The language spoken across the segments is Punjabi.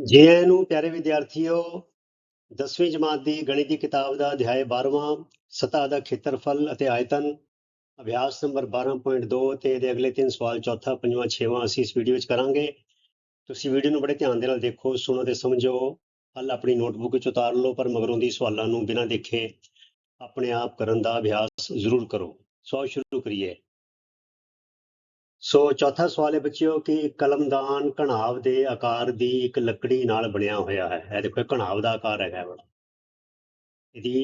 ਜੈ ਨੂੰ ਪਿਆਰੇ ਵਿਦਿਆਰਥੀਓ 10ਵੀਂ ਜਮਾਤ ਦੀ ਗਣਿਤ ਦੀ ਕਿਤਾਬ ਦਾ ਅਧਿਆਇ 12ਵਾਂ ਸਤਹ ਦਾ ਖੇਤਰਫਲ ਅਤੇ ਆਇਤਨ, ਅਭਿਆਸ ਨੰਬਰ 12.2 ਤੇ ਇਹਦੇ ਅਗਲੇ ਤਿੰਨ ਸਵਾਲ ਚੌਥਾ, ਪੰਜਵਾਂ, ਛੇਵਾਂ ਅਸੀਂ ਇਸ ਵੀਡੀਓ ਵਿੱਚ ਕਰਾਂਗੇ। ਤੁਸੀਂ ਵੀਡੀਓ ਨੂੰ ਬੜੇ ਧਿਆਨ ਦੇ ਨਾਲ ਦੇਖੋ, ਸੁਣੋ ਤੇ ਸਮਝੋ। ਹੱਲ ਆਪਣੀ ਨੋਟਬੁੱਕ ਵਿੱਚ ਉਤਾਰ ਲਓ, ਪਰ ਮਗਰੋਂ ਦੀ ਸਵਾਲਾਂ ਨੂੰ ਬਿਨਾਂ ਦੇਖੇ ਆਪਣੇ ਆਪ ਕਰਨ ਦਾ ਅਭਿਆਸ ਜ਼ਰੂਰ ਕਰੋ। ਸੋ ਸ਼ੁਰੂ ਕਰੀਏ। ਸੋ ਚੌਥਾ ਸਵਾਲ ਹੈ ਬੱਚਿਓ ਕਿ ਕਲਮਦਾਨ ਘਣਾਵ ਦੇ ਆਕਾਰ ਦੀ ਇੱਕ ਲੱਕੜੀ ਨਾਲ ਬਣਿਆ ਹੋਇਆ ਹੈ। ਇਹ ਦੇਖੋ ਘਣਾਵ ਦਾ ਆਕਾਰ ਹੈਗਾ ਬੜਾ ਇਹਦੀ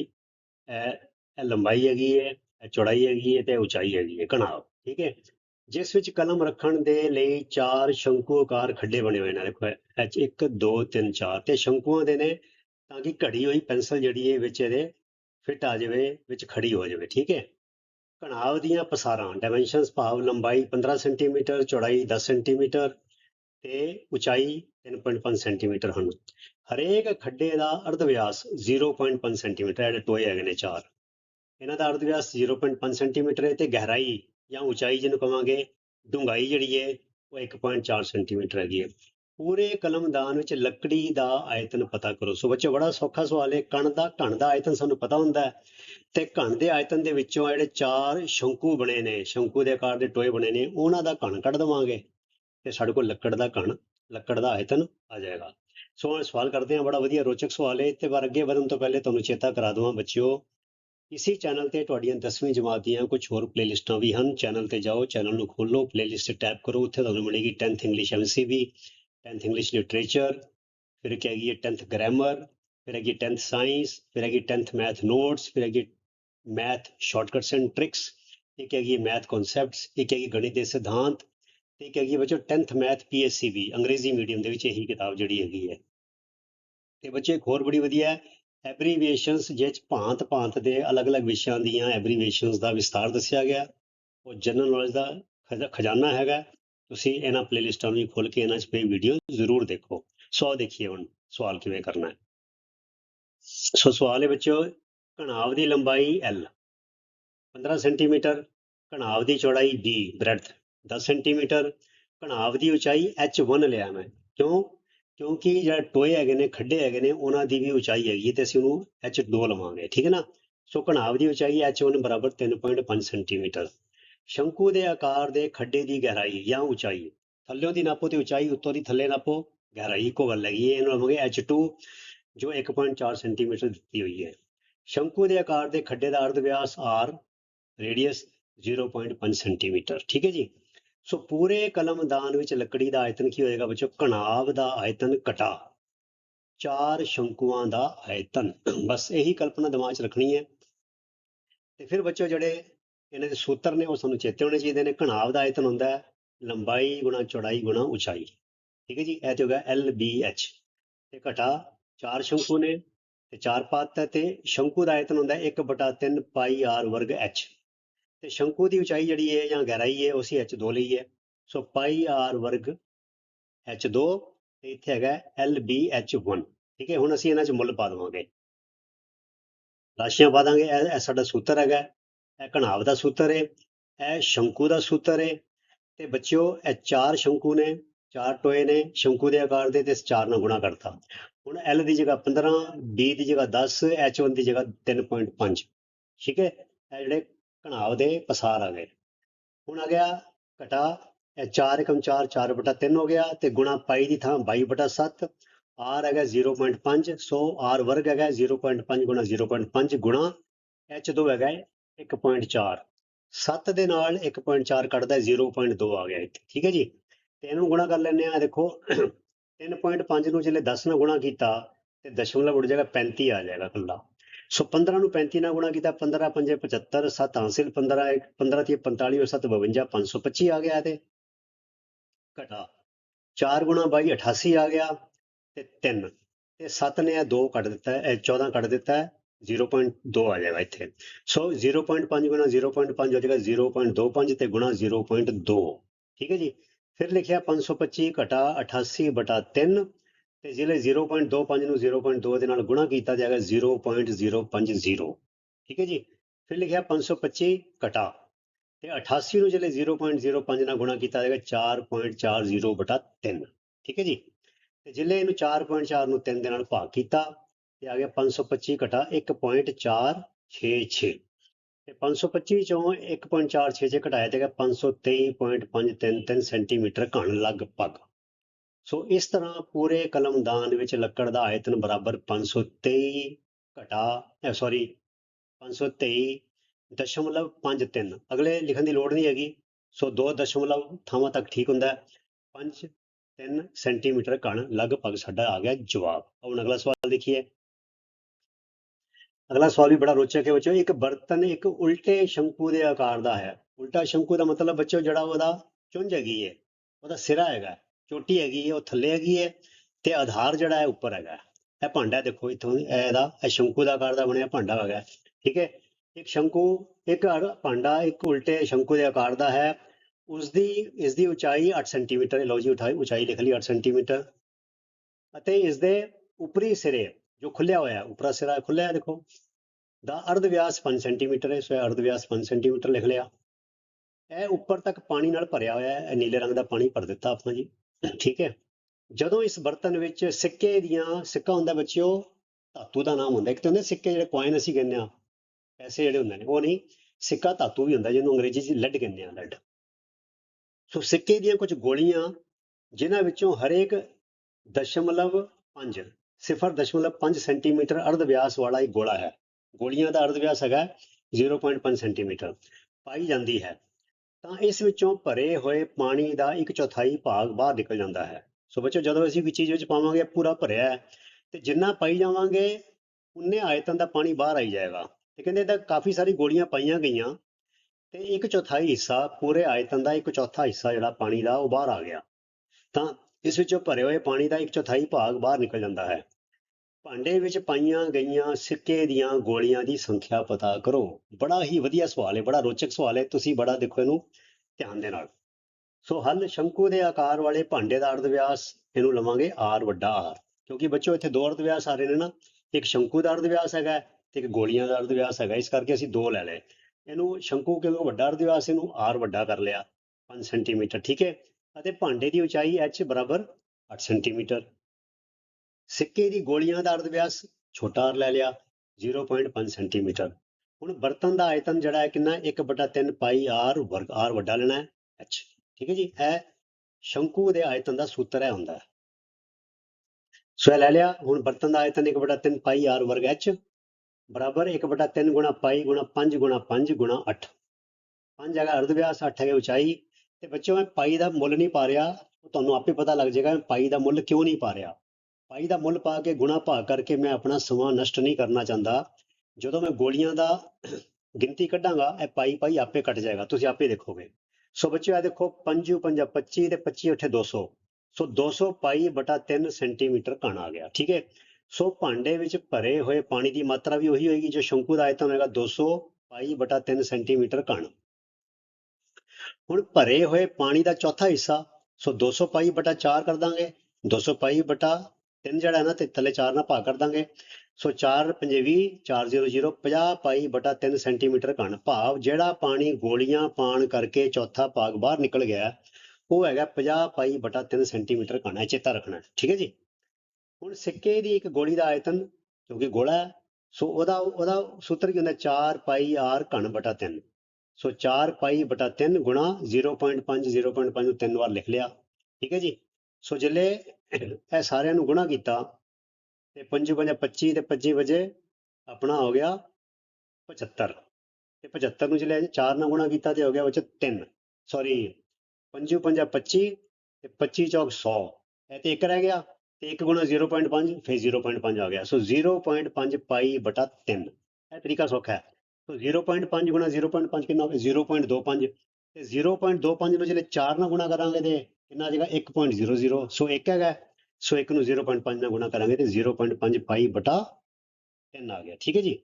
ਇਹ ਲੰਬਾਈ ਹੈਗੀ ਹੈ, ਇਹ ਚੌੜਾਈ ਹੈਗੀ ਹੈ ਤੇ ਉਚਾਈ ਹੈਗੀ ਹੈ ਘਣਾਵ, ਠੀਕ ਹੈ? ਜਿਸ ਵਿੱਚ ਕਲਮ ਰੱਖਣ ਦੇ ਲਈ ਚਾਰ ਸ਼ੰਕੂ ਆਕਾਰ ਖੱਡੇ ਬਣੇ ਹੋਏ ਨੇ। ਦੇਖੋ ਐਚ 1 2 3 4 ਤੇ ਸ਼ੰਕੂਆਂ ਦੇ ਨੇ ਤਾਂ ਕਿ ਘੜੀ ਹੋਈ ਪੈਨਸਲ ਜਿਹੜੀ ਹੈ ਵਿੱਚ ਇਹਦੇ ਫਿੱਟ ਆ ਜਾਵੇ, ਵਿੱਚ ਖੜੀ ਹੋ ਜਾਵੇ, ਠੀਕ ਹੈ? ਘਣਾਵ ਦੀਆਂ ਪਸਾਰਾਂ ਡਾਈਮੈਂਸ਼ਨਸ ਭਾਵ ਲੰਬਾਈ 15 ਸੈਂਟੀਮੀਟਰ ਚੌੜਾਈ 10 ਸੈਂਟੀਮੀਟਰ ਤੇ ਉਚਾਈ 3.5 ਸੈਂਟੀਮੀਟਰ ਹਨ। ਹਰੇਕ ਖੱਡੇ ਦਾ ਅਰਧ ਵਿਆਸ 0.5 ਸੈਂਟੀਮੀਟਰ ਹੈ ਟੋਏ ਹੈਗੇ ਨੇ ਚਾਰ। ਇਹਨਾਂ ਦਾ ਅਰਧ ਵਿਆਸ 0.5 ਸੈਂਟੀਮੀਟਰ ਹੈ ਤੇ ਗਹਿਰਾਈ ਜਾਂ ਉਚਾਈ ਜਿਹਨੂੰ ਕਵਾਂਗੇ ਡੂੰਘਾਈ ਜਿਹੜੀ ਹੈ, ਉਹ 1.4 ਸੈਂਟੀਮੀਟਰ ਹੈਗੀ ਹੈ। ਪੂਰੇ ਕਲਮਦਾਨ ਵਿੱਚ ਲੱਕੜੀ ਦਾ ਆਇਤਨ ਪਤਾ ਕਰੋ। ਸੋ ਬੱਚੇ ਬੜਾ ਸੌਖਾ ਸਵਾਲ ਹੈ। ਕਣ ਦਾ ਘਣ ਦਾ ਆਇਤਨ ਸਾਨੂੰ ਪਤਾ ਹੁੰਦਾ ਹੈ। ਤੇ ਘਣ ਦੇ ਆਇਤਨ ਦੇ ਵਿੱਚੋਂ ਜਿਹੜੇ ਚਾਰ ਸ਼ੰਕੂ ਬਣੇ ਨੇ, ਸ਼ੰਕੂ ਦੇ ਆਕਾਰ ਦੇ ਟੋਏ ਬਣੇ ਨੇ, ਉਹਨਾਂ ਦਾ ਘਣ ਕੱਢ ਦਵਾਂਗੇ ਤੇ ਸਾਡੇ ਕੋਲ ਲੱਕੜ ਦਾ ਘਣ ਲੱਕੜ ਦਾ ਆਇਤਨ ਆ ਜਾਏਗਾ। ਸੋ ਸਵਾਲ ਕਰਦੇ ਹਾਂ, ਬੜਾ ਵਧੀਆ ਰੋਚਕ ਸਵਾਲ ਹੈ। ਤੇ ਪਰ ਅੱਗੇ ਵਧਣ ਤੋਂ ਪਹਿਲੇ ਤੁਹਾਨੂੰ ਚੇਤਾ ਕਰਾ ਦਵਾਂ ਬੱਚਿਓ, ਇਸੇ ਚੈਨਲ ਤੇ ਤੁਹਾਡੀਆਂ 10ਵੀਂ ਜਮਾਤ ਦੀਆਂ ਕੁਝ ਹੋਰ ਪਲੇਲਿਸਟਾਂ ਵੀ ਹਨ। ਚੈਨਲ ਤੇ ਜਾਓ, ਚੈਨਲ ਨੂੰ ਖੋਲੋ ਪਲੇਲਿਸਟ ਤੇ ਟੈਪ ਕਰੋ। ਉੱਥੇ ਤੁਹਾਨੂੰ ਮਿਲੇਗੀ 10th English MCB 10th English literature ਫਿਰ ਇੱਕ ਹੈਗੀ ਹੈ 10th ਗ੍ਰਾਮਰ ਫਿਰ ਹੈਗੀ 10th ਸਾਇੰਸ ਫਿਰ ਹੈਗੀ 10th ਮੈਥ ਨੋਟਸ ਫਿਰ ਹੈਗੀ ਮੈਥ ਸ਼ਾਰਟਕਟਸ ਐਂਡ ਟ੍ਰਿਕਸ ਇੱਕ ਹੈਗੀ ਮੈਥ ਕਨਸੈਪਟਸ ਇੱਕ ਹੈਗੀ ਗਣਿਤ ਦੇ ਸਿਧਾਂਤ, ਤੇ ਇੱਕ ਹੈਗੀ ਬੱਚੋ 10th ਮੈਥ ਪੀਐਸਸੀਬੀ ਅੰਗਰੇਜ਼ੀ ਮੀਡੀਅਮ ਦੇ ਵਿੱਚ ਇਹੀ ਕਿਤਾਬ ਜਿਹੜੀ ਹੈਗੀ ਹੈ। ਤੇ ਬੱਚੇ ਇੱਕ ਹੋਰ ਬੜੀ ਵਧੀਆ ਹੈ ਐਬਰੀਵੀਏਸ਼ਨਸ ਜਿਹ ਭਾਂਤ ਭਾਂਤ ਦੇ ਅਲੱਗ-ਅਲੱਗ ਵਿਸ਼ਿਆਂ ਦੀਆਂ ਐਬਰੀਵੀਏਸ਼ਨਸ ਦਾ ਵਿਸਤਾਰ ਦੱਸਿਆ ਗਿਆ, ਉਹ ਜਨਰਲ ਨੌਲੇਜ ਦਾ ਖਜ਼ਾ- ਖਜ਼ਾਨਾ ਹੈਗਾ ਤੁਸੀਂ ਇਹਨਾਂ ਪਲੇਲਿਸਟਾਂ ਨੂੰ ਵੀ ਖੋਲ ਕੇ ਇਹਨਾਂ 'ਚ ਪਈ ਵੀਡੀਓ ਜ਼ਰੂਰ ਦੇਖੋ। ਸੋ ਆਓ ਦੇਖੀਏ ਹੁਣ ਸਵਾਲ ਕਿਵੇਂ ਕਰਨਾ ਹੈ। ਸੋ ਸਵਾਲ ਇਹ ਬੱਚਿਓ, ਘਣਾਵ ਦੀ ਲੰਬਾਈ L 15 ਸੈਂਟੀਮੀਟਰ ਘਣਾਵ ਦੀ ਚੌੜਾਈ D ਬ੍ਰੈਡਥ 10 ਸੈਂਟੀਮੀਟਰ ਘਣਾਵ ਦੀ ਉਚਾਈ H1 ਲਿਆ ਮੈਂ। ਕਿਉਂ? ਕਿਉਂਕਿ ਜਿਹੜਾ ਟੋਏ ਹੈਗੇ ਨੇ, ਖੱਡੇ ਹੈਗੇ ਨੇ, ਉਹਨਾਂ ਦੀ ਵੀ ਉਚਾਈ ਹੈਗੀ ਹੈ ਤੇ ਅਸੀਂ ਉਹਨੂੰ H2 ਲਵਾਂਗੇ, ਠੀਕ ਹੈ ਨਾ? ਸੋ ਘਣਾਵ ਦੀ ਉਚਾਈ H1 ਬਰਾਬਰ 3.5 ਸੈਂਟੀਮੀਟਰ ਸ਼ੰਕੂ ਦੇ ਆਕਾਰ ਦੇ ਖੱਡੇ ਦੀ ਗਹਿਰਾਈ ਜਾਂ ਉਚਾਈ। ਥੱਲਿਓਂ ਦੀ ਨਾਪੋ ਤੇ ਉਚਾਈ, ਉੱਤੋਂ ਦੀ ਥੱਲੇ ਨਾਪੋ। ਗਹਿਰਾਈ ਇੱਕੋ ਗੱਲ ਹੈਗੀ ਹੈ, ਇਹਨੂੰ ਲਵਾਂਗੇ H2 ਜੋ 1.4 ਸੈਂਟੀਮੀਟਰ ਦਿੱਤੀ ਹੋਈ ਹੈ। ਸ਼ੰਕੂ ਦੇ ਆਕਾਰ ਦੇ ਖੱਡੇ ਦਾ ਅਰਧ ਵਿਆਸ r, ਰੇਡੀਅਸ 0.5 ਸੈਂਟੀਮੀਟਰ। ਠੀਕ ਹੈ ਜੀ? ਸੋ ਪੂਰੇ ਕਲਮਦਾਨ ਵਿੱਚ ਲੱਕੜੀ ਦਾ ਆਇਤਨ ਕੀ ਹੋਏਗਾ ਬੱਚੋ ਘਣਾਵ ਦਾ ਆਇਤਨ ਘਟਾ। ਚਾਰ ਸ਼ੰਕੂਆਂ ਦਾ ਆਇਤਨ। ਬਸ ਇਹੀ ਕਲਪਨਾ ਦਿਮਾਗ 'ਚ ਰੱਖਣੀ ਹੈ। ਤੇ ਫਿਰ ਬੱਚੋ ਜਿਹੜੇ ਇਹਨਾਂ ਦੇ ਸੂਤਰ ਨੇ, ਉਹ ਸਾਨੂੰ ਚੇਤੇ ਹੋਣੇ ਚਾਹੀਦੇ ਨੇ ਘਣਾਵ ਦਾ ਆਇਤਨ ਹੁੰਦਾ ਹੈ, ਲੰਬਾਈ ਗੁਣਾ ਚੌੜਾਈ ਗੁਣਾ ਉਚਾਈ। ਠੀਕ ਹੈ ਜੀ, ਇਹ ਤੇ ਹੋ ਗਿਆ LBH ਤੇ ਘਟਾ ਚਾਰ ਸ਼ੰਕੂ ਨੇ, ਤੇ ਚਾਰ ਪਾਤ ਹੈ ਤੇ ਸ਼ੰਕੂ ਦਾ ਆਇਤਨ ਹੁੰਦਾ 1/3 ਪਾਈ ਆਰ ਵਰਗ h ਤੇ ਸ਼ੰਕੂ ਦੀ ਉਚਾਈ ਜਿਹੜੀ ਹੈ, ਜਾਂ ਗਹਿਰਾਈ ਹੈ, ਉਹ ਅਸੀਂ h2 ਲਈ ਹੈ। ਸੋ ਪਾਈ ਆਰ ਵਰਗ ਐਚ h2 ਤੇ ਇੱਥੇ ਹੈਗਾ ਐੱਲ ਬੀ ਐਚ LBH1 ਠੀਕ ਹੈ, ਹੁਣ ਅਸੀਂ ਇਹਨਾਂ 'ਚ ਮੁੱਲ ਪਾ ਦੇਵਾਂਗੇ। ਰਾਸ਼ੀਆਂ ਪਾ ਦਾਂਗੇ ਇਹ ਸਾਡਾ ਸੂਤਰ ਹੈਗਾ। ਇਹ ਘਣਾਵ ਦਾ ਸੂਤਰ ਹੈ ਇਹ ਸ਼ੰਕੂ ਦਾ ਸੂਤਰ ਹੈ ਤੇ ਬੱਚਿਓ, ਇਹ ਚਾਰ ਸ਼ੰਕੂ ਨੇ, ਚਾਰ ਟੋਏ ਨੇ, ਸ਼ੰਕੂ ਦੇ ਆਕਾਰ ਦੇ ਤੇ ਇਸ ਚਾਰ ਨਾਲ ਗੁਣਾ ਕਰਤਾ। ਹੁਣ L ਦੀ ਜਗ੍ਹਾ 15 B ਦੀ ਜਗ੍ਹਾ 10 H1 ਦੀ ਜਗ੍ਹਾ 3.5 ਠੀਕ ਹੈ ਇਹ ਜਿਹੜੇ ਘਣਾਵ ਦੇ ਪਸਾਰ ਆ ਗਏ। ਹੁਣ ਆ ਗਿਆ ਘਟਾ, ਇਹ 4 ਏਕਮ 4 4 ਬਟਾ 3 ਹੋ ਗਿਆ ਤੇ ਗੁਣਾ ਪਾਈ ਦੀ ਥਾਂ 22 ਬਟਾ 7 r ਹੈਗਾ 0.5 ਸੋ r ਵਰਗ ਹੈਗਾ 0.5 ਗੁਣਾ 0.5 ਗੁਣਾ h2 ਹੈਗਾ 1.4 7 ਦੇ ਨਾਲ 1.4 ਕੱਢਦਾ 0.2 ਆ ਗਿਆ ਇੱਥੇ, ਠੀਕ ਹੈ ਜੀ? ਤੇ ਇਹਨੂੰ ਗੁਣਾ ਕਰ ਲੈਂਦੇ ਆ ਦੇਖੋ 3.5 ਨੂੰ ਜਿਹੜੇ 10 ਨਾਲ ਗੁਣਾ ਕੀਤਾ, ਤੇ ਦਸ਼ਮਲਵ ਉੜ ਜਾਏਗਾ 35 ਆ ਜਾਏਗਾ ਕੱਲਾ ਸੋ 15 ਨੂੰ 35 ਨਾਲ ਗੁਣਾ ਕੀਤਾ 15 5 75 7 ਹਾਸਿਲ 15 ਇੱਕ- 15 ਤੇ 45 ਔਰ 7 52 525 ਆ ਗਿਆ ਤੇ ਘਟਾ। 4 ਗੁਣਾ 22 88 ਆ ਗਿਆ, ਤੇ 3 ਤੇ 7 ਨੇ ਇਹ 2 ਕੱਢ ਦਿੱਤਾ ਹੈ ਇਹ 14 ਕੱਢ ਦਿੱਤਾ ਹੈ 0.2 ਆ ਜਾਏਗਾ ਇੱਥੇ। ਸੋ 0.5 ਗੁਣਾ 0.5 ਹੋ ਜਾਏਗਾ 0.25 ਤੇ ਗੁਣਾ 0.2 ਠੀਕ ਹੈ ਜੀ? ਫਿਰ ਲਿਖਿਆ 525 ਘਟਾ 88 ਬਟਾ 3 ਤੇ ਜਿਹੜੇ 0.25 ਨੂੰ 0.2 ਦੇ ਨਾਲ ਗੁਣਾ ਕੀਤਾ ਜਾਏਗਾ 0.050 ਠੀਕ ਹੈ ਜੀ? ਫਿਰ ਲਿਖਿਆ 525 ਘਟਾ ਤੇ 88 ਨੂੰ ਜਿਹੜੇ 0.05 ਨਾਲ ਗੁਣਾ ਕੀਤਾ ਜਾਏਗਾ 4.40 ਬਟਾ 3 ਠੀਕ ਹੈ ਜੀ? ਤੇ ਜ਼ਿਲ੍ਹੇ ਇਹਨੂੰ 4.4 ਨੂੰ 3 ਦੇ ਨਾਲ ਭਾਗ ਕੀਤਾ ਤੇ ਆ ਗਿਆ 525 ਘਟਾ 1.466 ਤੇ 525 ਚੋਂ 1.466 ਘਟਾਇਆ ਤੇ ਗਿਆ 523.533 ਸੈਂਟੀਮੀਟਰ ਘਣ ਲਗਭਗ। ਸੋ ਇਸ ਤਰ੍ਹਾਂ ਪੂਰੇ ਕਲਮਦਾਨ ਵਿੱਚ ਲੱਕੜ ਦਾ ਆਇਤਨ ਬਰਾਬਰ 523 ਘਟਾ ਸੌਰੀ 523.53 ਅਗਲੇ ਲਿਖਣ ਦੀ ਲੋੜ ਨਹੀਂ ਹੈਗੀ। ਸੋ 2 ਦਸ਼ਮਲਵ ਥਾਵਾਂ ਤੱਕ ਠੀਕ ਹੁੰਦਾ ਹੈ। 5 3 ਸੈਂਟੀਮੀਟਰ ਘਣ ਲਗਭਗ ਸਾਡਾ ਆ ਗਿਆ ਜਵਾਬ। ਹੁਣ ਅਗਲਾ ਸਵਾਲ ਦੇਖੀਏ। ਅਗਲਾ ਸਵਾਲ ਵੀ ਬੜਾ ਰੋਚਕ ਹੈ ਬੱਚੋ ਇੱਕ ਬਰਤਨ ਇੱਕ ਉਲਟੇ ਸ਼ੰਕੂ ਦੇ ਆਕਾਰ ਦਾ ਹੈ। ਉਲਟਾ ਸ਼ੰਕੂ ਦਾ ਮਤਲਬ ਬੱਚੋ ਜਿਹੜਾ ਉਹਦਾ ਚੁੰਝ ਹੈਗੀ ਹੈ, ਉਹਦਾ ਸਿਰਾ ਹੈਗਾ, ਚੋਟੀ ਹੈਗੀ ਹੈ, ਉਹ ਥੱਲੇ ਹੈਗੀ ਹੈ ਤੇ ਆਧਾਰ ਜਿਹੜਾ ਹੈ ਉੱਪਰ ਹੈਗਾ। ਇਹ ਭਾਂਡਾ ਦੇਖੋ ਇਥੋਂ ਇਹਦਾ, ਇਹ ਸ਼ੰਕੂ ਦਾ ਆਕਾਰ ਦਾ ਬਣਿਆ ਭਾਂਡਾ ਹੈਗਾ, ਠੀਕ ਹੈ? ਇੱਕ ਸ਼ੰਕੂ, ਇੱਕ ਭਾਂਡਾ, ਇੱਕ ਉਲਟੇ ਸ਼ੰਕੂ ਦੇ ਆਕਾਰ ਦਾ ਹੈ। ਉਸ ਦੀ ਇਸ ਦੀ ਉਚਾਈ 8 ਸੈਂਟੀਮੀਟਰ ਲਓ ਜੀ, ਉਠਾਈ, ਉਚਾਈ ਲਿਖ ਲਈ 8 ਸੈਂਟੀਮੀਟਰ। ਅਤੇ ਇਸ ਦੇ ਉੱਪਰੀ ਸਿਰੇ ਜੋ ਖੁੱਲਿਆ ਹੋਇਆ ਹੈ, ਉੱਪਰਾ ਸਿਰਾ ਖੁੱਲਿਆ ਹੈ, ਦੇਖੋ। ਦਾ ਅਰਧ ਵਿਆਸ 5 ਸੈਂਟੀਮੀਟਰ ਹੈ ਸੋ ਇਹ ਅਰਧ ਵਿਆਸ 5 ਸੈਂਟੀਮੀਟਰ ਲਿਖ ਲਿਆ। ਇਹ ਉੱਪਰ ਤੱਕ ਪਾਣੀ ਨਾਲ ਭਰਿਆ ਹੋਇਆ ਹੈ, ਇਹ ਨੀਲੇ ਰੰਗ ਦਾ ਪਾਣੀ ਭਰ ਦਿੱਤਾ ਆਪਾਂ ਜੀ। ਠੀਕ ਹੈ। ਜਦੋਂ ਇਸ ਬਰਤਨ ਵਿੱਚ ਸਿੱਕੇ ਦੀਆਂ ਸਿੱਕਾ ਹੁੰਦਾ ਬੱਚਿਓ, ਧਾਤੂ ਦਾ ਨਾਮ ਹੁੰਦਾ। ਇੱਕ ਤਾਂ ਹੁੰਦੇ ਸਿੱਕੇ ਜਿਹੜੇ ਕੋਇਨ ਅਸੀਂ ਕਹਿੰਦੇ ਆ ਪੈਸੇ ਜਿਹੜੇ ਹੁੰਦੇ ਨੇ, ਉਹ ਨਹੀਂ, ਸਿੱਕਾ ਧਾਤੂ ਵੀ ਹੁੰਦਾ, ਜਿਹਨੂੰ ਅੰਗਰੇਜ਼ੀ 'ਚ ਲੱਡ ਕਹਿੰਦੇ ਆ ਲੱਡ ਸੋ ਸਿੱਕੇ ਦੀਆਂ ਕੁਝ ਗੋਲੀਆਂ, ਜਿਨ੍ਹਾਂ ਵਿੱਚੋਂ ਹਰੇਕ ਦਸ਼ਮਲਵ 5 0.5 ਸੈਂਟੀਮੀਟਰ ਅਰਧ ਵਿਆਸ ਵਾਲਾ ਇੱਕ ਗੋਲਾ ਹੈ। ਗੋਲੀਆਂ ਦਾ ਅਰਧ ਵਿਆਸ ਹੈਗਾ 0.5 ਸੈਂਟੀਮੀਟਰ। ਪਾਈ ਜਾਂਦੀ ਹੈ। ਤਾਂ ਇਸ ਵਿੱਚੋਂ ਭਰੇ ਹੋਏ ਪਾਣੀ ਦਾ ਇੱਕ ਚੌਥਾਈ ਭਾਗ ਬਾਹਰ ਨਿਕਲ ਜਾਂਦਾ ਹੈ। ਸੋ ਬੱਚੋ ਜਦੋਂ ਅਸੀਂ ਕੋਈ ਚੀਜ਼ ਵਿੱਚ ਪਾਵਾਂਗੇ ਪੂਰਾ ਭਰਿਆ ਹੈ ਤੇ ਜਿੰਨਾ ਪਾਈ ਜਾਵਾਂਗੇ, ਉਨੇ ਆਇਤਨ ਦਾ ਪਾਣੀ ਬਾਹਰ ਆਈ ਜਾਏਗਾ। ਤੇ ਕਹਿੰਦੇ ਤਾਂ ਕਾਫੀ ਸਾਰੀ ਗੋਲੀਆਂ ਪਾਈਆਂ ਗਈਆਂ ਤੇ ਇੱਕ ਚੌਥਾਈ ਹਿੱਸਾ, ਪੂਰੇ ਆਇਤਨ ਦਾ ਇੱਕ ਚੌਥਾ ਹਿੱਸਾ ਜਿਹੜਾ ਪਾਣੀ ਦਾ ਉਹ ਬਾਹਰ ਆ ਗਿਆ। ਤਾਂ ਇਸ ਵਿੱਚੋਂ ਭਰੇ ਹੋਏ ਪਾਣੀ ਦਾ ਇੱਕ ਚੌਥਾਈ ਭਾਗ ਬਾਹਰ ਨਿਕਲ ਜਾਂਦਾ ਹੈ। ਭਾਂਡੇ ਵਿੱਚ ਪਾਈਆਂ ਗਈਆਂ ਸਿੱਕੇ ਦੀਆਂ ਗੋਲੀਆਂ ਦੀ ਸੰਖਿਆ ਪਤਾ ਕਰੋ। ਬੜਾ ਹੀ ਵਧੀਆ ਸਵਾਲ ਹੈ ਬੜਾ ਰੋਚਕ ਸਵਾਲ ਹੈ ਤੁਸੀਂ ਬੜਾ ਦੇਖੋ ਇਹਨੂੰ ਧਿਆਨ ਦੇ ਨਾਲ। ਸੋ ਹੱਲ ਸ਼ੰਕੂ ਦੇ ਆਕਾਰ ਵਾਲੇ ਭਾਂਡੇ ਦਾ ਅਰਧ ਵਿਆਸ, ਇਹਨੂੰ ਲਵਾਂਗੇ r ਵੱਡਾ r ਕਿਉਂਕਿ ਬੱਚੋ, ਇੱਥੇ ਦੋ ਅਰਧ ਵਿਆਸ ਆ ਰਹੇ ਨੇ ਨਾ, ਇੱਕ ਸ਼ੰਕੂ ਦਾ ਅਰਧ ਵਿਆਸ ਹੈਗਾ ਤੇ ਇੱਕ ਗੋਲੀਆਂ ਦਾ ਅਰਧ ਵਿਆਸ ਹੈਗਾ। ਇਸ ਕਰਕੇ ਅਸੀਂ ਦੋ ਲੈ ਲਏ। ਇਹਨੂੰ ਸ਼ੰਕੂ ਕਿਉਂਕਿ ਵੱਡਾ ਅਰਧ ਵਿਆਸ, ਇਹਨੂੰ r ਵੱਡਾ ਕਰ ਲਿਆ। 5 ਸੈਂਟੀਮੀਟਰ, ਠੀਕ ਹੈ ਅਤੇ ਭਾਂਡੇ ਦੀ ਉਚਾਈ h ਬਰਾਬਰ 8 ਸੈਂਟੀਮੀਟਰ। ਸਿੱਕੇ ਦੀ ਗੋਲੀਆਂ ਦਾ ਅਰਧ ਵਿਆਸ ਛੋਟਾ r ਲੈ ਲਿਆ 0.5 ਸੈਂਟੀਮੀਟਰ। ਹੁਣ ਬਰਤਨ ਦਾ ਆਇਤਨ ਜਿਹੜਾ ਹੈ ਕਿੰਨਾ 1/3 ਪਾਈ r ਵਰਗ r ਵੱਡਾ ਲੈਣਾ ਹੈ। h ਠੀਕ ਹੈ ਜੀ। ਇਹ ਸ਼ੰਕੂ ਦੇ ਆਇਤਨ ਦਾ ਸੂਤਰ ਹੈ ਹੁੰਦਾ ਹੈ। ਸੋ ਇਹ ਲੈ ਲਿਆ। ਹੁਣ ਬਰਤਨ ਦਾ ਆਇਤਨ 1/3 ਪਾਈ r ਵਰਗ h ਬਰਾਬਰ 1/3 ਗੁਣਾ ਪਾਈ ਗੁਣਾ 5 ਗੁਣਾ 5 ਗੁਣਾ 8 5 ਹੈਗਾ ਅਰਧ ਵਿਆਸ 8 ਹੈਗਾ ਉਚਾਈ। ਤੇ ਬੱਚਿਓ ਮੈਂ ਪਾਈ ਦਾ ਮੁੱਲ ਨਹੀਂ ਪਾ ਰਿਹਾ। ਉਹ ਤੁਹਾਨੂੰ ਆਪੇ ਪਤਾ ਲੱਗ ਜਾਏਗਾ ਪਾਈ ਦਾ ਮੁੱਲ ਕਿਉਂ ਨਹੀਂ ਪਾ ਰਿਹਾ। ਪਾਈ ਦਾ ਮੁੱਲ ਪਾ ਕੇ ਗੁਣਾ ਭਾਗ ਕਰਕੇ ਮੈਂ ਆਪਣਾ ਸਮਾਂ ਨਸ਼ਟ ਨਹੀਂ ਕਰਨਾ ਚਾਹੁੰਦਾ। ਜਦੋਂ ਮੈਂ ਗੋਲੀਆਂ ਦਾ ਗਿਣਤੀ ਕੱਢਾਂਗਾ, ਇਹ ਪਾਈ ਪਾਈ ਆਪੇ ਕੱਟ ਜਾਏਗਾ। ਤੁਸੀਂ ਆਪੇ ਦੇਖੋਗੇ। ਸੋ ਬੱਚਿਓ, ਇਹ ਦੇਖੋ 5 5 25 ਤੇ 25 ਉੱਥੇ 200 ਸੋ। 200 ਪਾਈ ਬਟਾ 3 ਸੈਂਟੀਮੀਟਰ ਕਣ ਆ ਗਿਆ, ਠੀਕ ਹੈ? ਸੋ ਭਾਂਡੇ ਵਿੱਚ ਭਰੇ ਹੋਏ ਪਾਣੀ ਦੀ ਮਾਤਰਾ ਵੀ ਉਹੀ ਹੋਏਗੀ, ਜੋ ਸ਼ੰਕੂ ਦਾ ਆਇਤਨ ਹੋਏਗਾ 200 ਪਾਈ ਬਟਾ 3 ਸੈਂਟੀਮੀਟਰ ਕਣ। ਹੁਣ ਭਰੇ ਹੋਏ ਪਾਣੀ ਦਾ ਚੌਥਾ ਹਿੱਸਾ, ਸੋ 200 ਪਾਈ ਬਟਾ 4 ਕਰ ਦਾਂਗੇ। 200 ਪਾਈ ਬਟਾ 3 ਜਿਹੜਾ ਹੈ ਨਾ ਤੇ ਥੱਲੇ 4 ਨਾਲ ਭਾਗ ਕਰ ਦਾਂਗੇ। ਸੋ 4 ਪੰਜੇ 20 400 50 ਪਾਈ ਬਟਾ 3 ਸੈਂਟੀਮੀਟਰ ਘਣ ਭਾਵ ਜਿਹੜਾ ਪਾਣੀ ਗੋਲੀਆਂ ਪਾਣ ਕਰਕੇ ਚੌਥਾ ਭਾਗ ਬਾਹਰ ਨਿਕਲ ਗਿਆ, ਉਹ ਹੈਗਾ 50 ਪਾਈ ਬਟਾ 3 ਸੈਂਟੀਮੀਟਰ ਘਣ ਹੈ ਚੇਤਾ ਰੱਖਣਾ, ਠੀਕ ਹੈ ਜੀ? ਹੁਣ ਸਿੱਕੇ ਦੀ ਇੱਕ ਗੋਲੀ ਦਾ ਆਇਤਨ ਕਿਉਂਕਿ ਗੋਲਾ ਹੈ, ਸੋ ਉਹਦਾ ਉਹਦਾ ਸੂਤਰ ਕੀ ਹੁੰਦਾ? 4 ਪਾਈ r ਘਣ ਬਟਾ 3 ਸੋ 4 ਪਾਈ ਬਟਾ 3 ਗੁਣਾ 0.5 0.5 ਨੂੰ ਤਿੰਨ ਵਾਰ ਲਿਖ ਲਿਆ, ਠੀਕ ਹੈ ਜੀ? ਸੋ ਜਿਲੇ ਇਹ ਸਾਰਿਆਂ ਨੂੰ ਗੁਣਾ ਕੀਤਾ ਤੇ 5 5 25 ਤੇ 25 ਵਜੇ ਆਪਣਾ ਹੋ ਗਿਆ 75 ਤੇ 75 ਨੂੰ ਜਿਲੇ 4 ਨਾਲ ਗੁਣਾ ਕੀਤਾ ਤੇ ਹੋ ਗਿਆ ਵਿੱਚ 3 ਸੌਰੀ 5 5 25 ਤੇ 25 ਚੌਕ 100 ਇਹ ਤੇ ਇੱਕ ਰਹਿ ਗਿਆ ਤੇ 1 ਗੁਣਾ 0.5 ਫਿਰ 0.5 ਆ ਗਿਆ। ਸੋ 0.5 ਪਾਈ ਬਟਾ 3 ਇਹ ਤਰੀਕਾ ਸੌਖਾ ਹੈ। ਸੋ 0.5 ਗੁਣਾ 0.5 ਕਿੰਨਾ ਹੋ ਗਿਆ? 0.25 ਤੇ 0.25 ਨੂੰ ਜਿਹੜੇ 4 ਨਾਲ ਗੁਣਾ ਕਰਾਂਗੇ ਤੇ ਕਿੰਨਾ ਆ ਜਾਏਗਾ 1.00 ਸੋ 1 ਹੈਗਾ ਸੋ 1 ਨੂੰ 0.5 ਨਾਲ ਗੁਣਾ ਕਰਾਂਗੇ ਤੇ 0.5 ਪਾਈ ਬਟਾ 3 ਆ ਗਿਆ। ਠੀਕ ਹੈ ਜੀ?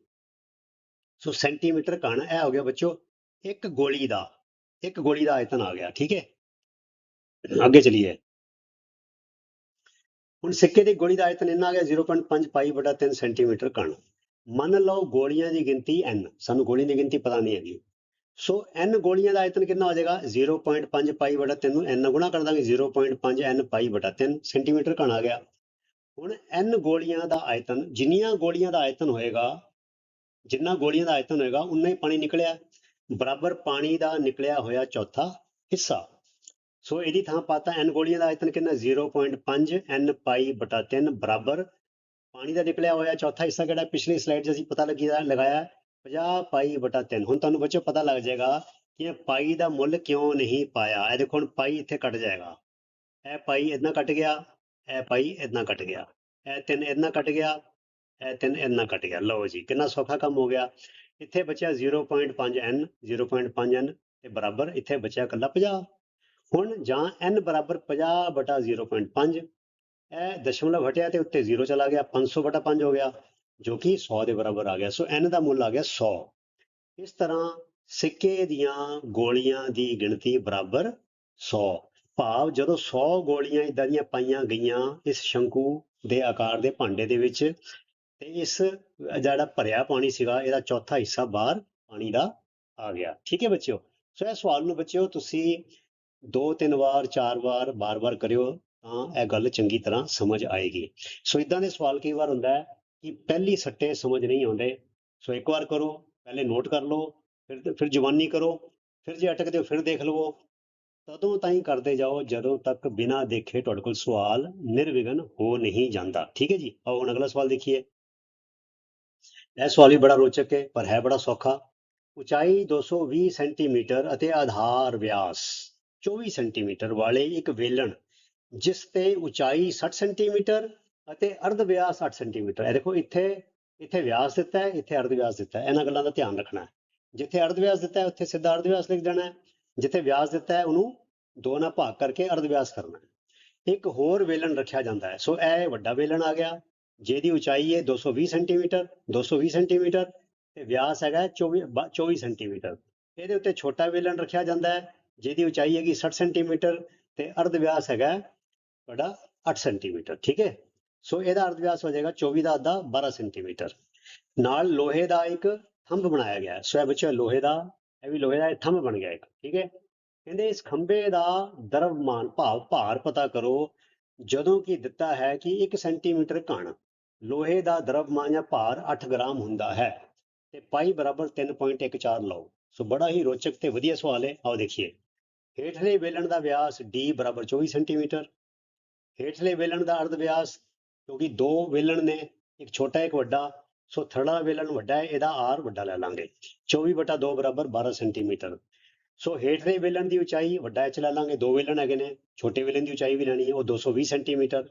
ਸੋ ਸੈਂਟੀਮੀਟਰ ਕਣ ਇਹ ਹੋ ਗਿਆ ਬੱਚੋ, ਇੱਕ ਗੋਲੀ ਦਾ, ਇੱਕ ਗੋਲੀ ਦਾ ਆਇਤਨ ਆ ਗਿਆ। ਠੀਕ ਹੈ? ਅੱਗੇ ਚਲੀਏ। ਹੁਣ ਸਿੱਕੇ ਦੀ ਗੋਲੀ ਦਾ ਆਇਤਨ ਇੰਨਾ ਆ ਗਿਆ 0.5 ਪਾਈ ਬਟਾ 3 ਸੈਂਟੀਮੀਟਰ ਕਣ। ਮੰਨ ਲਓ ਗੋਲੀਆਂ ਦੀ ਗਿਣਤੀ n ਸਾਨੂੰ ਗੋਲੀਆਂ ਦੀ ਗਿਣਤੀ ਪਤਾ ਨਹੀਂ ਹੈਗੀ। ਸੋ n ਗੋਲੀਆਂ ਦਾ ਆਇਤਨ ਕਿੰਨਾ ਹੋ ਜਾਏਗਾ? 0.5 ਪਾਈ ਬਟਾ 3 ਨੂੰ n ਨਾਲ ਗੁਣਾ ਕਰ ਦਾਂਗੇ। 0.5 n ਪਾਈ ਬਟਾ 3 ਸੈਂਟੀਮੀਟਰ ਘਣ ਆ ਗਿਆ। ਹੁਣ n ਗੋਲੀਆਂ ਦਾ ਆਇਤਨ, ਜਿੰਨੀਆਂ ਗੋਲੀਆਂ ਦਾ ਆਇਤਨ ਹੋਏਗਾ, ਜਿੰਨਾ ਗੋਲੀਆਂ ਦਾ ਆਇਤਨ ਹੋਏਗਾ, ਉਨਾ ਹੀ ਪਾਣੀ ਨਿਕਲਿਆ। ਬਰਾਬਰ ਪਾਣੀ ਦਾ ਨਿਕਲਿਆ ਹੋਇਆ ਚੌਥਾ ਹਿੱਸਾ। ਸੋ ਇਹਦੀ ਥਾਂ ਪਾਤਾ n ਗੋਲੀਆਂ ਦਾ ਆਇਤਨ ਕਿੰਨਾ? 0.5 n ਪਾਈ ਬਟਾ 3 ਬਰਾਬਰ ਪਾਣੀ ਦਾ ਨਿਕਲਿਆ ਹੋਇਆ ਚੌਥਾ ਹਿੱਸਾ ਕਿਹੜਾ? ਪਿਛਲੀ ਸਲਾਈਡ 'ਚ ਅਸੀਂ ਪਤਾ ਲੱਗੀ ਲਗਾਇਆ। 50 ਪਾਈ ਬਟਾ 3 ਹੁਣ ਤੁਹਾਨੂੰ ਬੱਚੋ ਪਤਾ ਲੱਗ ਜਾਏਗਾ ਕਿ ਇਹ ਪਾਈ ਦਾ ਮੁੱਲ ਕਿਉਂ ਨਹੀਂ ਪਾਇਆ। ਇਹ ਦੇਖੋ, ਹੁਣ ਪਾਈ ਇੱਥੇ ਕੱਟ ਜਾਏਗਾ। ਇਹ ਪਾਈ ਇਦਾਂ ਕੱਟ ਗਿਆ, ਇਹ ਪਾਈ ਇਦਾਂ ਕੱਟ ਗਿਆ। ਇਹ ਤਿੰਨ ਇਦਾਂ ਕੱਟ ਗਿਆ, ਇਹ ਤਿੰਨ ਇਦਾਂ ਕੱਟ ਗਿਆ। ਲਓ ਜੀ, ਕਿੰਨਾ ਸੌਖਾ ਕੰਮ ਹੋ ਗਿਆ। ਇੱਥੇ ਬਚਿਆ 0.5 n 0.5 n ਤੇ ਬਰਾਬਰ ਇੱਥੇ ਬਚਿਆ ਇਕੱਲਾ 50 ਹੁਣ ਜਾਂ n ਬਰਾਬਰ 50 ਬਟਾ 0.5 ਇਹ ਦਸ਼ਮਲਵ ਹਟਿਆ ਤੇ ਉੱਤੇ 0 ਚਲਾ ਗਿਆ 500 ਬਟਾ 5 ਹੋ ਗਿਆ। ਜੋ ਕਿ 100 ਦੇ ਬਰਾਬਰ ਆ ਗਿਆ। ਸੋ n ਦਾ ਮੁੱਲ ਆ ਗਿਆ 100 ਇਸ ਤਰ੍ਹਾਂ ਸਿੱਕੇ ਦੀਆਂ ਗੋਲੀਆਂ ਦੀ ਗਿਣਤੀ ਬਰਾਬਰ 100 ਭਾਵ ਜਦੋਂ 100 ਗੋਲੀਆਂ ਇਦਾਂ ਦੀਆਂ ਪਾਈਆਂ ਗਈਆਂ ਇਸ ਸ਼ੰਕੂ ਦੇ ਆਕਾਰ ਦੇ ਭਾਂਡੇ ਦੇ ਵਿੱਚ, ਤੇ ਇਸ ਜਿਹੜਾ ਭਰਿਆ ਪਾਣੀ ਸੀਗਾ, ਇਹਦਾ ਚੌਥਾ ਹਿੱਸਾ ਬਾਹਰ ਪਾਣੀ ਦਾ ਆ ਗਿਆ। ਠੀਕ ਹੈ ਬੱਚਿਓ? ਸੋ ਇਹ ਸਵਾਲ ਨੂੰ ਬੱਚਿਓ ਤੁਸੀਂ ਦੋ, ਤਿੰਨ ਵਾਰ, ਚਾਰ ਵਾਰ, ਬਾਰ-ਬਾਰ ਕਰਿਓ ਤਾਂ ਇਹ ਗੱਲ ਚੰਗੀ ਤਰ੍ਹਾਂ ਸਮਝ ਆਏਗੀ। ਸੋ ਇਦਾਂ ਦੇ ਸਵਾਲ ਕਈ ਵਾਰ ਹੁੰਦਾ ਹੈ ਕਿ ਪਹਿਲੀ ਸੱਟੇ ਸਮਝ ਨਹੀਂ ਆਉਂਦੇ। ਸੋ ਇੱਕ ਵਾਰ ਕਰੋ, ਪਹਿਲੇ ਨੋਟ ਕਰ ਲਓ, ਫਿਰ ਫਿਰ ਜਵਾਨੀ ਕਰੋ, ਫਿਰ ਜੇ ਅਟਕਦੇ ਹੋ ਫਿਰ ਦੇਖ ਲਵੋ। ਤਦੋਂ ਤਾਈਂ ਕਰਦੇ ਜਾਓ ਜਦੋਂ ਤੱਕ ਬਿਨਾਂ ਦੇਖੇ ਤੁਹਾਡੇ ਕੋਲ ਸਵਾਲ ਨਿਰਵਿਘਨ ਹੋ ਨਹੀਂ ਜਾਂਦਾ। ਠੀਕ ਹੈ ਜੀ? ਆਓ ਹੁਣ ਅਗਲਾ ਸਵਾਲ ਦੇਖੀਏ। ਇਹ ਸਵਾਲ ਵੀ ਬੜਾ ਰੋਚਕ ਹੈ, ਪਰ ਹੈ ਬੜਾ ਸੌਖਾ। ਉਚਾਈ 220 ਸੈਂਟੀਮੀਟਰ ਅਤੇ ਆਧਾਰ ਵਿਆਸ 24 ਸੈਂਟੀਮੀਟਰ ਵਾਲੇ ਇੱਕ ਵੇਲਣ, ਜਿਸ ਤੇ ਉਚਾਈ 60 ਸੈਂਟੀਮੀਟਰ ਅਤੇ ਅਰਧ ਵਿਆਸ 8 ਸੈਂਟੀਮੀਟਰ। ਹੈ ਦੇਖੋ, ਇੱਥੇ ਇੱਥੇ ਵਿਆਸ ਦਿੱਤਾ ਹੈ, ਇੱਥੇ ਅਰਧ ਵਿਆਸ ਦਿੱਤਾ ਹੈ। ਇਹਨਾਂ ਗੱਲਾਂ ਦਾ ਧਿਆਨ ਰੱਖਣਾ ਹੈ। ਜਿੱਥੇ ਅਰਧ ਵਿਆਸ ਦਿੱਤਾ ਹੈ, ਉੱਥੇ ਸਿੱਧਾ ਅਰਧ ਵਿਆਸ ਲਿਖ ਦੇਣਾ ਹੈ। ਜਿੱਥੇ ਵਿਆਸ ਦਿੱਤਾ ਹੈ, ਉਹਨੂੰ ਦੋ ਨਾਲ ਭਾਗ ਕਰਕੇ ਅਰਧ ਵਿਆਸ ਕਰਨਾ ਹੈ। ਇੱਕ ਹੋਰ ਵੇਲਣ ਰੱਖਿਆ ਜਾਂਦਾ ਹੈ। ਸੋ ਇਹ ਵੱਡਾ ਵੇਲਣ ਆ ਗਿਆ। ਜਿਹਦੀ ਉਚਾਈ ਹੈ 220 ਸੈਂਟੀਮੀਟਰ 220 ਸੈਂਟੀਮੀਟਰ ਤੇ ਵਿਆਸ ਹੈਗਾ 24 ਬ- 24 ਸੈਂਟੀਮੀਟਰ। ਇਹਦੇ ਉੱਤੇ ਛੋਟਾ ਵੇਲਣ ਰੱਖਿਆ ਜਾਂਦਾ ਹੈ, ਜਿਹਦੀ ਉਚਾਈ ਹੈਗੀ 60 ਸੈਂਟੀਮੀਟਰ ਤੇ ਅਰਧ ਵਿਆਸ ਹੈਗਾ ਤੁਹਾਡਾ 8 ਸੈਂਟੀਮੀਟਰ। ਠੀਕ ਹੈ? ਸੋ ਇਹਦਾ ਅਰਧ ਵਿਆਸ ਹੋ ਜਾਏਗਾ 24 ਦਾ ਅੱਧਾ 12 ਸੈਂਟੀਮੀਟਰ। ਨਾਲ ਲੋਹੇ ਦਾ ਇੱਕ ਥੰਬ ਬਣਾਇਆ ਗਿਆ ਹੈ। ਸੋ, ਇਹ ਬੱਚਾ ਲੋਹੇ ਦਾ, ਇਹ ਵੀ ਲੋਹੇ ਦਾ ਇਹ ਥੰਬ ਬਣ ਗਿਆ ਇੱਕ, ਠੀਕ ਹੈ? ਕਹਿੰਦੇ ਇਸ ਖੰਭੇ ਦਾ ਦਰਵਮਾਨ ਭਾਵ, ਭਾਰ ਪਤਾ ਕਰੋ, ਜਦੋਂ ਕਿ ਦਿੱਤਾ ਹੈ ਕਿ 1 ਸੈਂਟੀਮੀਟਰ ਘਣ ਲੋਹੇ ਦਾ ਦਰਵਮਾਨ ਜਾਂ ਭਾਰ 8 ਗ੍ਰਾਮ ਹੁੰਦਾ ਹੈ। ਤੇ ਪਾਈ ਬਰਾਬਰ 3.14 ਲਓ। ਸੋ, ਬੜਾ ਹੀ ਰੋਚਕ ਤੇ ਵਧੀਆ ਸਵਾਲ ਹੈ। ਆਓ ਦੇਖੀਏ। ਹੇਠਲੇ ਵੇਲਣ ਦਾ ਵਿਆਸ d ਬਰਾਬਰ 24 ਸੈਂਟੀਮੀਟਰ। ਹੇਠਲੇ ਵੇਲਣ ਦਾ ਅਰਧ ਵਿਆਸ ਕਿਉਂਕਿ ਦੋ ਵੇਲਣ ਨੇ, ਇੱਕ ਛੋਟਾ, ਇੱਕ ਵੱਡਾ, ਸੋ ਥੜਾ ਵੇਲਣ ਵੱਡਾ ਹੈ, ਇਹਦਾ r ਵੱਡਾ ਲੈ ਲਾਂਗੇ। 24 ਬਟਾ 2 ਬਰਾਬਰ 12 ਸੈਂਟੀਮੀਟਰ। ਸੋ ਹੇਠਲੇ ਵੇਲਣ ਦੀ ਉਚਾਈ ਵੱਡਾ h ਲੈ ਲਾਂਗੇ, ਦੋ ਵੇਲਣ ਹੈਗੇ ਨੇ, ਛੋਟੇ ਵੇਲਣ ਦੀ ਉਚਾਈ ਵੀ ਲੈਣੀ ਹੈ, ਉਹ 220 ਸੈਂਟੀਮੀਟਰ।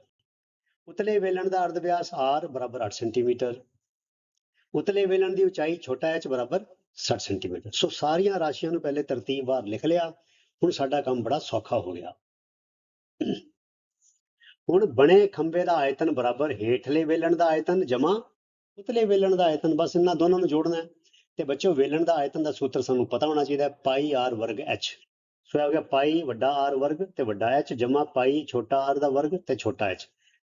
ਉਤਲੇ ਵੇਲਣ ਦਾ ਅਰਧ ਵਿਆਸ r ਬਰਾਬਰ 8 ਸੈਂਟੀਮੀਟਰ। ਉਤਲੇ ਵੇਲਣ ਦੀ ਉਚਾਈ ਛੋਟਾ h ਬਰਾਬਰ 60 ਸੈਂਟੀਮੀਟਰ। ਸੋ ਸਾਰੀਆਂ ਰਾਸ਼ੀਆਂ ਨੂੰ ਪਹਿਲੇ ਤਰਤੀਬਵਾਰ ਲਿਖ ਲਿਆ, ਹੁਣ ਸਾਡਾ ਕੰਮ ਬੜਾ ਸੌਖਾ ਹੋ ਗਿਆ। ਹੁਣ ਬਣੇ ਖੰਭੇ ਦਾ ਆਇਤਨ ਬਰਾਬਰ ਹੇਠਲੇ ਵੇਲਣ ਦਾ ਆਇਤਨ, ਜਮਾ ਉਤਲੇ ਵੇਲਣ ਦਾ ਆਇਤਨ, ਬਸ ਇਹਨਾਂ ਦੋਨਾਂ ਨੂੰ ਜੋੜਨਾ ਹੈ। ਤੇ ਬੱਚੋ ਵੇਲਣ ਦਾ ਆਇਤਨ ਦਾ ਸੂਤਰ ਸਾਨੂੰ ਪਤਾ ਹੋਣਾ ਚਾਹੀਦਾ ਪਾਈ r ਵਰਗ h ਸੋ ਇਹ ਹੋ ਗਿਆ ਪਾਈ ਵੱਡਾ r ਵਰਗ ਤੇ ਵੱਡਾ h ਜਮਾ ਪਾਈ ਛੋਟਾ r ਦਾ ਵਰਗ ਤੇ ਛੋਟਾ h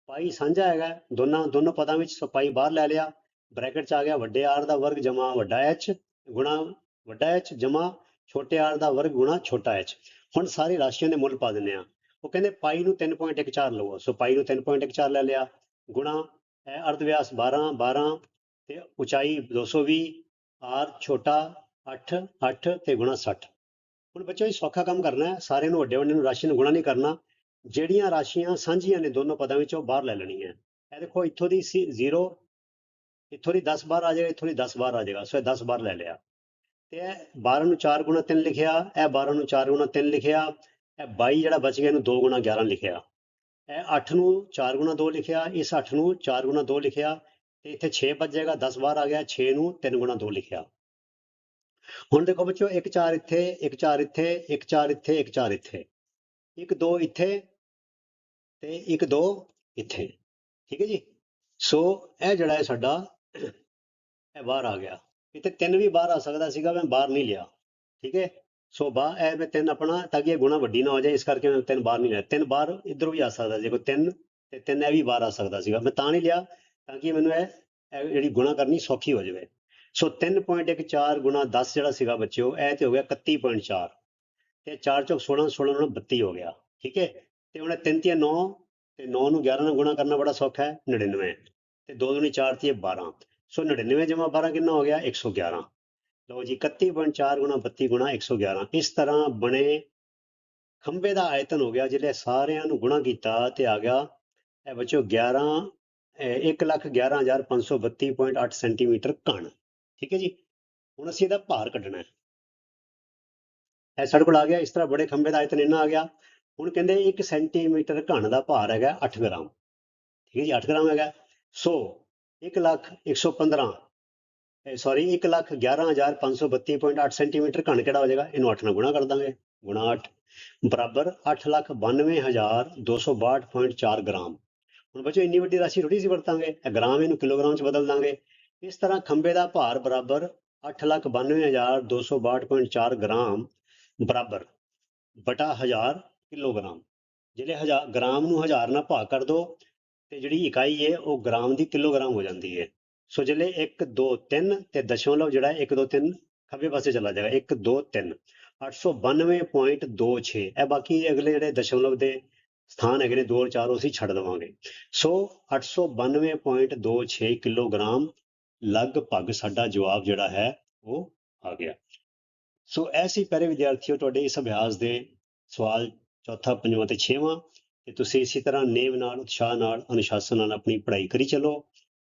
ਪਾਈ ਸਾਂਝਾ ਹੈਗਾ ਦੋਨਾਂ, ਦੋਨੋਂ ਪਦਾਂ ਵਿੱਚ, ਸੋ ਪਾਈ ਬਾਹਰ ਲੈ ਲਿਆ, ਬ੍ਰੈਕਟ ਚ ਆ ਗਿਆ ਵੱਡੇ r ਦਾ ਵਰਗ ਜਮਾ ਵੱਡਾ h ਗੁਣਾ ਵੱਡਾ h ਜਮਾ ਛੋਟੇ r ਦਾ ਵਰਗ ਗੁਣਾ ਛੋਟਾ h ਹੁਣ ਸਾਰੇ ਰਾਸ਼ੀਆਂ ਦੇ ਮੁੱਲ ਪਾ ਦਿੰਦੇ ਆ ਉਹ ਕਹਿੰਦੇ ਪਾਈ ਨੂੰ 3.14 ਲਵੋ ਸੋ ਪਾਈ ਨੂੰ 3.14 ਲੈ ਲਿਆ। ਗੁਣਾ ਇਹ ਅਰਧ ਵਿਆਸ 12 12 ਤੇ ਉਚਾਈ 220 ਆਰ ਛੋਟਾ 8 8 ਤੇ ਗੁਣਾ 60 ਹੁਣ ਬੱਚੋ ਇਹ ਸੌਖਾ ਕੰਮ ਕਰਨਾ ਹੈ। ਸਾਰਿਆਂ ਨੂੰ, ਵੱਡੇ ਵੱਡੇ ਨੂੰ ਰਾਸ਼ੀ ਨੂੰ ਗੁਣਾ ਨਹੀਂ ਕਰਨਾ। ਜਿਹੜੀਆਂ ਰਾਸ਼ੀਆਂ ਸਾਂਝੀਆਂ ਨੇ ਦੋਨੋਂ ਪਦਾਂ ਵਿੱਚੋਂ ਬਾਹਰ ਲੈ ਲੈਣੀਆਂ। ਇਹ ਦੇਖੋ, ਇੱਥੋਂ ਦੀ 0 ਇੱਥੋਂ ਦੀ 10 ਬਾਹਰ ਆ ਜਾਏਗਾ, ਇੱਥੋਂ ਦੀ 10 ਬਾਹਰ ਆ ਜਾਏਗਾ। ਸੋ ਇਹ 10 ਬਾਹਰ ਲੈ ਲਿਆ। ਤੇ ਇਹ 12 ਨੂੰ 4 ਗੁਣਾ 3 ਲਿਖਿਆ, ਇਹ 12 ਨੂੰ 4 ਗੁਣਾ 3 ਲਿਖਿਆ। ਇਹ 22 ਜਿਹੜਾ ਬਚ ਗਿਆ, ਇਹਨੂੰ 2 ਗੁਣਾ 11 ਲਿਖਿਆ। ਇਹ 8 ਨੂੰ 4 ਗੁਣਾ 2 ਲਿਖਿਆ, ਇਸ 8 ਨੂੰ 4 ਗੁਣਾ 2 ਲਿਖਿਆ, ਤੇ ਇੱਥੇ 6 ਬਚ ਜਾਏਗਾ 10 ਬਾਹਰ ਆ ਗਿਆ 6 ਨੂੰ 3 ਗੁਣਾ 2 ਲਿਖਿਆ। ਹੁਣ ਦੇਖੋ ਬੱਚੋ 1 4 ਇੱਥੇ 1 4 ਇੱਥੇ 1 4 ਇੱਥੇ 1 4 ਇੱਥੇ। 1 2 ਇੱਥੇ ਤੇ 1 2 ਇੱਥੇ। ਠੀਕ ਹੈ ਜੀ? ਸੋ ਇਹ ਜਿਹੜਾ ਹੈ ਸਾਡਾ, ਇਹ ਬਾਹਰ ਆ ਗਿਆ। ਇੱਥੇ ਤਿੰਨ ਵੀ ਬਾਹਰ ਆ ਸਕਦਾ ਸੀਗਾ, ਮੈਂ ਬਾਹਰ ਨਹੀਂ ਲਿਆ। ਠੀਕ ਹੈ? ਸੋ ਬਾ, ਇਹ ਮੈਂ ਤਿੰਨ ਆਪਣਾ, ਤਾਂ ਕਿ ਇਹ ਗੁਣਾ ਵੱਡੀ ਨਾ ਹੋ ਜਾਏ, ਇਸ ਕਰਕੇ ਮੈਂ ਤਿੰਨ ਬਾਹਰ ਨਹੀਂ ਲਿਆ। ਤਿੰਨ ਬਾਹਰ ਇਧਰੋਂ ਵੀ ਆ ਸਕਦਾ ਜੇ ਕੋਈ ਤਿੰਨ ਤੇ ਤਿੰਨ ਇਹ ਵੀ ਬਾਹਰ ਆ ਸਕਦਾ ਸੀਗਾ। ਮੈਂ ਤਾਂ ਨਹੀਂ ਲਿਆ, ਤਾਂ ਕਿ ਮੈਨੂੰ ਇਹ ਇਹ ਜਿਹੜੀ ਗੁਣਾ ਕਰਨੀ ਸੌਖੀ ਹੋ ਜਾਵੇ। ਸੋ 3.14 ਗੁਣਾ 10 ਜਿਹੜਾ ਸੀਗਾ ਬੱਚਿਓ, ਇਹ ਤੇ ਹੋ ਗਿਆ 31.4 ਤੇ 4 ਚੋਂ 16 16 ਨਾਲ 32 ਹੋ ਗਿਆ, ਠੀਕ ਹੈ? ਤੇ ਹੁਣ 3 ਤੀਆ 9 ਤੇ 9 ਨੂੰ 11 ਨਾਲ ਗੁਣਾ ਕਰਨਾ ਬੜਾ ਸੌਖਾ ਹੈ 99 ਤੇ 2 ਦੂਣੀ 4 ਤੀਏ 12 ਸੋ 99 ਜਮਾ 12 ਕਿੰਨਾ ਹੋ ਗਿਆ? 111 ਲਓ ਜੀ 31.4 ਗੁਣਾ 32 ਗੁਣਾ 111 ਇਸ ਤਰ੍ਹਾਂ ਬਣੇ ਖੰਭੇ ਦਾ ਆਇਤਨ ਹੋ ਗਿਆ ਜਿਹੜੇ ਸਾਰਿਆਂ ਨੂੰ ਗੁਣਾ ਕੀਤਾ ਤੇ ਆ ਗਿਆ। ਇਹ ਬੱਚੋ 11 1 ਲੱਖ 11532.8 ਸੈਂਟੀਮੀਟਰ ਘਣ ਠੀਕ ਹੈ ਜੀ? ਹੁਣ ਅਸੀਂ ਇਹਦਾ ਭਾਰ ਕੱਢਣਾ ਹੈ। ਇਹ ਸਾਡੇ ਕੋਲ ਆ ਗਿਆ, ਇਸ ਤਰ੍ਹਾਂ ਬੜੇ ਖੰਭੇ ਦਾ ਆਇਤਨ ਇੰਨਾ ਆ ਗਿਆ। ਹੁਣ ਕਹਿੰਦੇ 1 ਸੈਂਟੀਮੀਟਰ ਘਣ ਦਾ ਭਾਰ ਹੈਗਾ 8 ਗ੍ਰਾਮ। ਠੀਕ ਹੈ ਜੀ 8 ਗ੍ਰਾਮ ਹੈਗਾ। So 1 lakh 115 sorry 1 lakh 11532.8 centimetre ਘਣ ਕਿਹੜਾ ਹੋ ਜਾਏਗਾ? ਇਹਨੂੰ 8 ਨਾਲ ਗੁਣਾ ਕਰ ਦਾਂਗੇ। ਗੁਣਾ 8 ਬਰਾਬਰ 8 ਲੱਖ 92262.4 ਗ੍ਰਾਮ। ਹੁਣ ਬੱਚੋ ਇੰਨੀ ਵੱਡੀ ਰਾਸ਼ੀ ਥੋੜੀ ਸੀ ਵਰਤਾਂਗੇ। ਇਹ ਗ੍ਰਾਮ ਇਹਨੂੰ ਕਿਲੋਗ੍ਰਾਮ ਚ ਬਦਲ ਦਾਂਗੇ। ਇਸ ਤਰ੍ਹਾਂ ਖੰਭੇ ਦਾ ਭਾਰ ਬਰਾਬਰ 8,92,262.4 ਗ੍ਰਾਮ ਬਰਾਬਰ ਬਟਾ 1000 ਕਿਲੋਗ੍ਰਾਮ। ਜਿਹੜੇ ਹਜ਼ਾਰ ਗ੍ਰਾਮ ਨੂੰ ਹਜ਼ਾਰ ਨਾਲ ਭਾਗ ਕਰ ਦੋ ਤੇ ਜਿਹੜੀ ਇਕਾਈ ਹੈ ਉਹ ਗ੍ਰਾਮ ਦੀ ਕਿਲੋਗ੍ਰਾਮ ਹੋ ਜਾਂਦੀ ਹੈ। ਸੋ ਜਿਹੜੇ 1 2 3 ਤੇ ਦਸ਼ਮਲਵ ਜਿਹੜਾ ਹੈ 1 2 3 ਖੱਬੇ ਪਾਸੇ ਚਲਾ ਜਾਏਗਾ। 1 2 3 892.26 ਇਹ ਬਾਕੀ ਅਗਲੇ ਜਿਹੜੇ ਦਸ਼ਮਲਵ ਦੇ ਸਥਾਨ ਹੈਗੇ ਨੇ 2 ਔਰ 4 ਉਹ ਅਸੀਂ ਛੱਡ ਦੇਵਾਂਗੇ। ਸੋ 892.26 ਕਿਲੋਗ੍ਰਾਮ ਲਗਭਗ ਸਾਡਾ ਜਵਾਬ ਜਿਹੜਾ ਹੈ, ਉਹ ਆ ਗਿਆ। ਸੋ ਐਸੀ ਪਿਆਰੇ ਵਿਦਿਆਰਥੀਓ, ਤੁਹਾਡੇ ਇਸ ਅਭਿਆਸ ਦੇ ਸਵਾਲ ਚੌਥਾ, ਪੰਜਵਾਂ ਤੇ ਛੇਵਾਂ। ਤੇ ਤੁਸੀਂ ਇਸੇ ਤਰ੍ਹਾਂ ਨੇਮ ਨਾਲ, ਉਤਸ਼ਾਹ ਨਾਲ, ਅਨੁਸ਼ਾਸਨ ਨਾਲ ਆਪਣੀ ਪੜ੍ਹਾਈ ਕਰੀ ਚੱਲੋ।